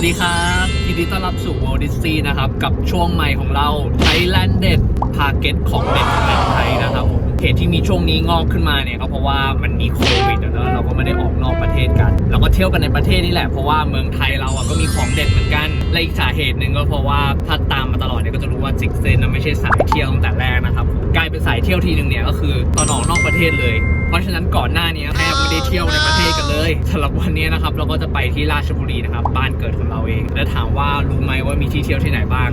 วัสดีครับยินดีต้อนรับสู่ World Disney นะครับ กับช่วงใหม่ของเรา Thailand เด็ดพาเก็ตของเด็ดของแดนไทยนะครับผม เหตุที่มีช่วงนี้งอกขึ้นมาเนี่ยก็เพราะว่ามันมีโควิดอะแล้วเราก็ไม่ได้ออกนอกประเทศกัน เราก็เที่ยวกันในประเทศนี่แหละเพราะว่าเมืองไทยเราอะก็มีของเด็ดเหมือนกันและอีกสาเหตุหนึ่งก็เพราะว่าถ้าตามมาตลอดเนี่ยก็จะรู้ว่าจิกเซนนไม่ใช่สายเที่ยวตั้งแต่แรกนะครับกลายเป็นสายเที่ยวทีหนึ่งเนี่ยก็คือตอนออกนอกประเทศเลย เพราะฉะนั้นก่อนหน้านี้แทบไม่ได้เที่ยวในประเทศกันเลยสำหรับวันนี้นะครับเราก็จะไปที่ราชบุรีนะครับบ้านเกิดของเราเอง และถามว่ารู้ไหมว่ามีที่เที่ยวที่ไหนบ้าง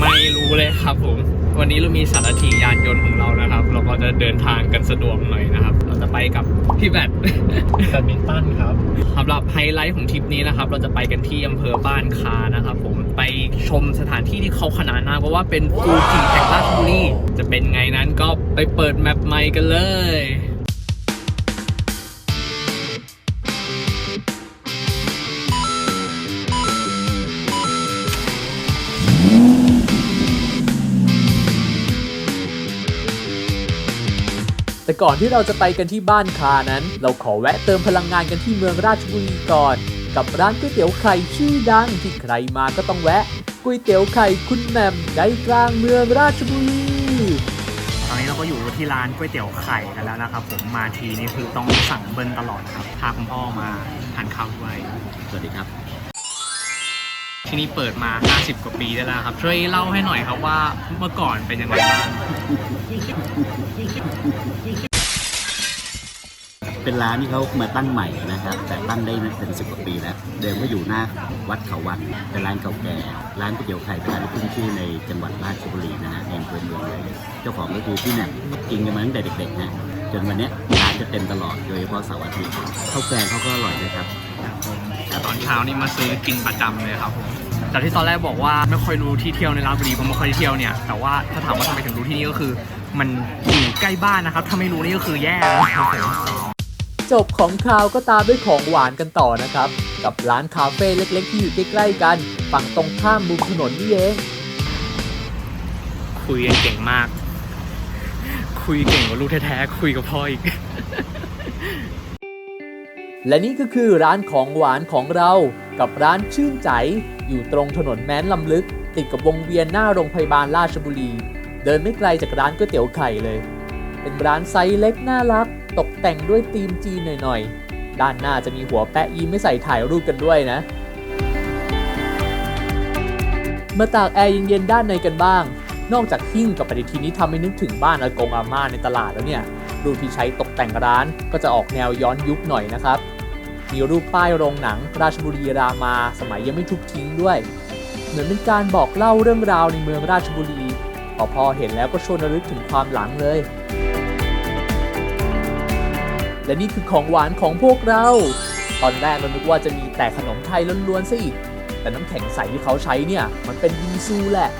ไม่รู้เลยครับผมวันนี้เรามีสารถียานยนต์ของเรานะครับ เราก็จะเดินทางกันสะดวกหน่อยนะครับ เราจะไปกับพี่แบทแบดมินตันครับสำหรับไฮไลท์ของทริปนี้นะครับ เราจะไปกันที่อำเภอบ้านคานะครับ ผมไปชมสถานที่ที่เขาขนานนามว่าเป็นฟูจิแห่งราชบุรีจะเป็นไงนั้นก็ไปเปิดแมปใหม่กันเลย แต่ก่อนที่เราจะไปกันที่บ้านคานั้น เราขอแวะเติมพลังงานกันที่เมืองราชบุรีก่อน กับร้านก๋วยเตี๋ยวไข่ชื่อดังที่ใครมาก็ต้องแวะก๋วยเตี๋ยวไข่คุณแหม่มใจกลางเมืองราชบุรีตอนนี้เราก็อยู่ที่ร้านก๋วยเตี๋ยวไข่กันแล้วนะครับ ผมมาทีนี่คือต้องสั่งเบิ้ลตลอดนะครับพาคุณพ่อมาทานข้าวด้วยสวัสดีครับ ที่นี่เปิดมา 50 กว่าปีได้แล้วครับ ช่วยเล่าให้หน่อยครับว่าเมื่อก่อนเป็นยังไงบ้าง เป็นร้านที่เขามาตั้งใหม่นะครับ แต่ตั้งได้เป็นสิบกว่าปีแล้ว เดิมก็อยู่หน้าวัดเขาวันเป็นร้านเก่าแก่ ร้านก๋วยเตี๋ยวไข่เป็นร้านที่ขึ้นชื่อในจังหวัดราชบุรีนะฮะในอำเภอเมืองเลย เจ้าของก็คือพี่แหม่มกินกันมาตั้งแต่เด็กๆนะจนวันนี้ร้านจะเต็มตลอดโดยเฉพาะเสาร์อาทิตย์ข้าวแกงเขาก็อร่อยนะครับ ตอนเช้านี่มาซื้อกินประจำเลยครับผมแต่ที่ตอนแรกบอกว่าไม่ค่อยรู้ที่เที่ยวในราชบุรีผมไม่ค่อยได้เที่ยวเนี่ยแต่ว่าถ้าถามว่าทำไมถึงรู้ที่นี่ก็คือ มันอยู่ใกล้บ้านนะครับถ้าไม่รู้นี่ก็คือแย่นะครับผมจบของคาวก็ตามด้วยของหวานกันต่อนะครับ กับร้านคาเฟ่เล็ก ๆ ที่อยู่ใกล้ๆกัน ฝั่งตรงข้ามมุมถนนนี่เอง คุยกันเก่งมาก คุยเก่งกว่าลูกแท้ๆคุยกับพ่ออีก และนี่ก็คือร้านของหวานของเรากับร้านชื่นใจ อยู่ตรงถนนแม้นลำลึก ติดกับวงเวียนหน้าโรงพยาบาลราชบุรี เดินไม่ไกลจากร้านก๋วยเตี๋ยวไข่เลย เป็นร้านไซส์เล็กน่ารัก ตกแต่งด้วยธีมจีนหน่อยๆ ด้านหน้าจะมีหัวแปะยิ้มไม่ใส่ถ่ายรูปกันด้วยนะ มาตากแอร์เย็นๆด้านในกันบ้าง นอกจากหิ้งกับปฏิทินนี้ทำให้นึกถึงบ้านอากงอาม่าในตลาดแล้วเนี่ยรูปที่ใช้ตกแต่งร้านก็จะออกแนวย้อนยุคหน่อยนะครับ มีรูปป้ายโรงหนัง ราชบุรีรามาสมัยยังไม่ทุบทิ้งด้วย เหมือนเป็นการบอกเล่าเรื่องราวในเมืองราชบุรีพอพอเห็นแล้วก็ชวนระลึกถึงความหลังเลย และนี่คือของหวานของพวกเรา ตอนแรกเรานึกว่าจะมีแต่ขนมไทยล้วนๆซะอีก แต่น้ำแข็งใสที่เขาใช้เนี่ย มันเป็นบิงซูแหละ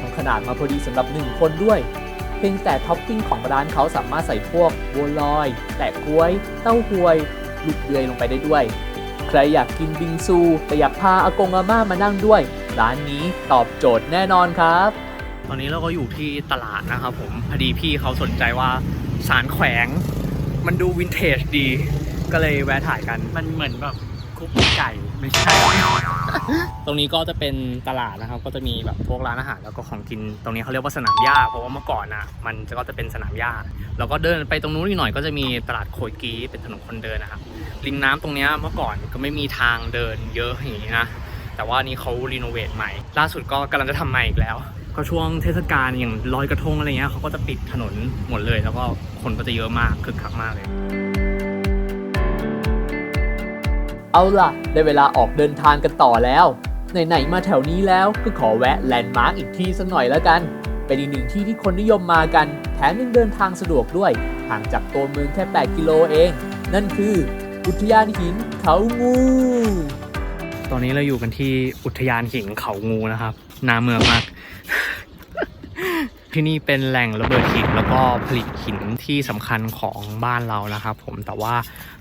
ทำขนาดมาพอดีสำหรับหนึ่งคนด้วยเพียงแต่ท็อปปิ้งของร้านเขาสามารถใส่พวกบัวลอย แตะกล้วย เต้าหวย ลูกเดือยลงไปได้ด้วย ใครอยากกินบิงซูแต่อยากพาอากงอาม่ามานั่งด้วย ร้านนี้ตอบโจทย์แน่นอนครับ ตอนนี้เราก็อยู่ที่ตลาดนะครับผมพอดีพี่เขาสนใจว่าสารแขวง มันดูวินเทจดี ก็เลยแวะถ่ายกันมันเหมือนแบบ คุกกี้ไก่ไม่ใช่ ตรงนี้ก็จะเป็นตลาดนะครับ ก็จะมีแบบพวกร้านอาหารแล้วก็ของกิน ตรงนี้เขาเรียกว่าสนามหญ้า เพราะว่าเมื่อก่อนอะ มันก็จะเป็นสนามหญ้า แล้วก็เดินไปตรงนู้นอีกหน่อยก็จะมีตลาดโคยกีเป็นถนนคนเดินนะครับ ริมน้ำตรงเนี้ยเมื่อก่อนก็ไม่มีทางเดินเยอะอย่างนี้นะ แต่ว่านี่เขารีโนเวทใหม่ ล่าสุดก็กำลังจะทำใหม่อีกแล้วก็ช่วงเทศกาลอย่างลอยกระทงอะไรเงี้ยเขาก็จะปิดถนนหมดเลย แล้วก็คนก็จะเยอะมากคึกคักมากเลย เอาล่ะ ได้เวลาออกเดินทางกันต่อแล้ว ไหนๆมาแถวนี้แล้วก็ขอแวะแลนด์มาร์กอีกที่สักหน่อยแล้วกัน เป็นอีกหนึ่งที่ที่คนนิยมมากัน แถมยังเดินทางสะดวกด้วย ห่างจากตัวเมืองแค่ 8 กิโลเอง นั่นคือ อุทยานหินเขางู ตอนนี้เราอยู่กันที่อุทยานหินเขางูนะครับ นาเมืองมาก ที่นี่เป็นแหล่งระเบิดหินแล้วก็ผลิตหินที่สำคัญของบ้านเรานะครับ ผมแต่ว่า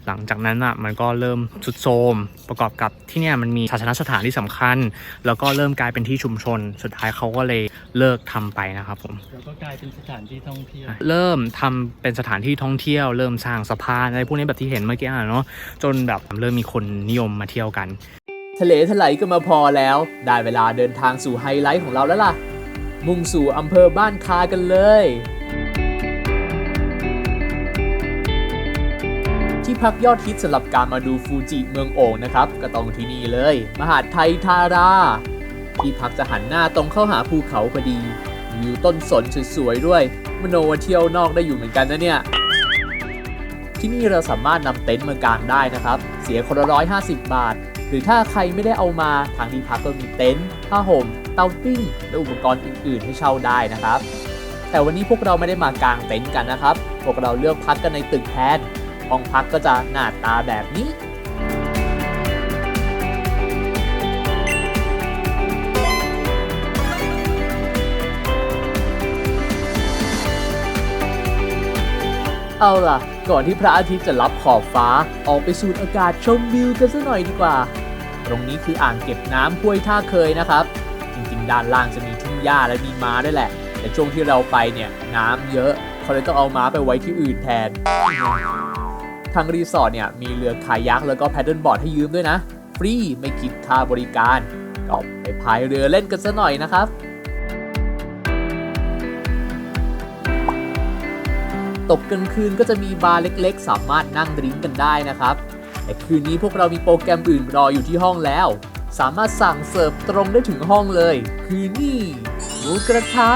หลังจากนั้นอะมันก็เริ่มทรุดโทรมประกอบกับที่เนี่ยมันมีศาสนสถานที่สำคัญ แล้วก็เริ่มกลายเป็นที่ชุมชน สุดท้ายเขาก็เลยเลิกทำไปนะครับผมแล้วก็กลายเป็นสถานที่ท่องเที่ยว เริ่มทำเป็นสถานที่ท่องเที่ยว เริ่มสร้างสะพานอะไรพวกนี้แบบที่เห็นเมื่อกี้อะเนาะจนแบบเริ่มมีคนนิยมมาเที่ยวกันแทะเลทลายก็มาพอแล้ว ได้เวลาเดินทางสู่ไฮไลท์ของเราแล้วล่ะ มุ่งสู่อำเภอบ้านคากันเลย ที่พักยอดฮิตสำหรับการมาดูฟูจิเมืองโอ่งนะครับ ก็ต้องที่นี่เลย มหาดไทยทารา ที่พักจะหันหน้าตรงเข้าหาภูเขาพอดีวิวต้นสนสวยๆด้วย มโนว่าเที่ยวนอกได้อยู่เหมือนกันนะเนี่ย ที่นี่เราสามารถนำเต็นท์มากางได้นะครับ เสียคนละร้อยห้าสิบบาท หรือถ้าใครไม่ได้เอามาทางที่พักก็มีเต็นท์ผ้าห่มเตาปิ้งและอุปกรณ์อื่น ๆ ให้เช่าได้นะครับ แต่วันนี้พวกเราไม่ได้มากางเต็นท์กันนะครับ พวกเราเลือกพักกันในตึกแทนห้องพักก็จะหน้าตาแบบนี้เอาล่ะ ก่อนที่พระอาทิตย์จะรับขอบฟ้า ออกไปสูดอากาศชมวิวกันสักหน่อยดีกว่า ตรงนี้คืออ่างเก็บน้ำห้วยท่าเคยนะครับ จริงๆ ด้านล่างจะมีทุ่งหญ้าและมีม้าด้วยแหละ แต่ช่วงที่เราไปเนี่ยน้ำเยอะเขาเลยต้องเอาม้าไปไว้ที่อื่นแทน ทางรีสอร์ทเนี่ยมีเรือคายักแล้วก็แพดเดิลบอร์ดให้ยืมด้วยนะ ฟรีไม่คิดค่าบริการก็ไปพายเรือเล่นกันซะหน่อยนะครับตกกลางคืนก็จะมีบาร์เล็กๆ สามารถนั่งดริ้งกันได้นะครับ แต่คืนนี้พวกเรามีโปรแกรมอื่นรออยู่ที่ห้องแล้ว สามารถสั่งเสิร์ฟตรงได้ถึงห้องเลย คือนี่หมูกระทะ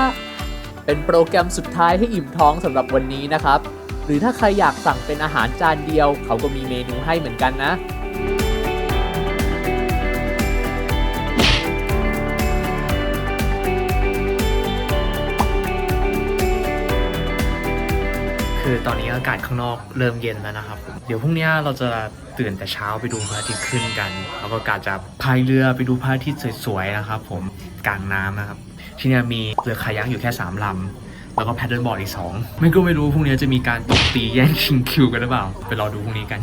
เป็นโปรแกรมสุดท้ายให้อิ่มท้องสำหรับวันนี้นะครับ หรือถ้าใครอยากสั่งเป็นอาหารจานเดียว เขาก็มีเมนูให้เหมือนกันนะ อากาศข้างนอกเริ่มเย็นแล้วนะครับ เดี๋ยวพรุ่งนี้เราจะตื่นแต่เช้าไปดูพระอาทิตย์ขึ้นกัน แล้วก็กาจะพายเรือไปดูพระอาทิตย์สวยๆนะครับ ผมกลางน้ำนะครับ ที่นี่มีเรือคายักอยู่แค่3ลำแล้วก็แพดเดิลบอร์ดอีก 2 ไม่ก็ไม่รู้พรุ่งนี้จะมีการตบตีแย่งชิงคิวกันหรือเปล่า ไปรอดูพรุ่งนี้กัน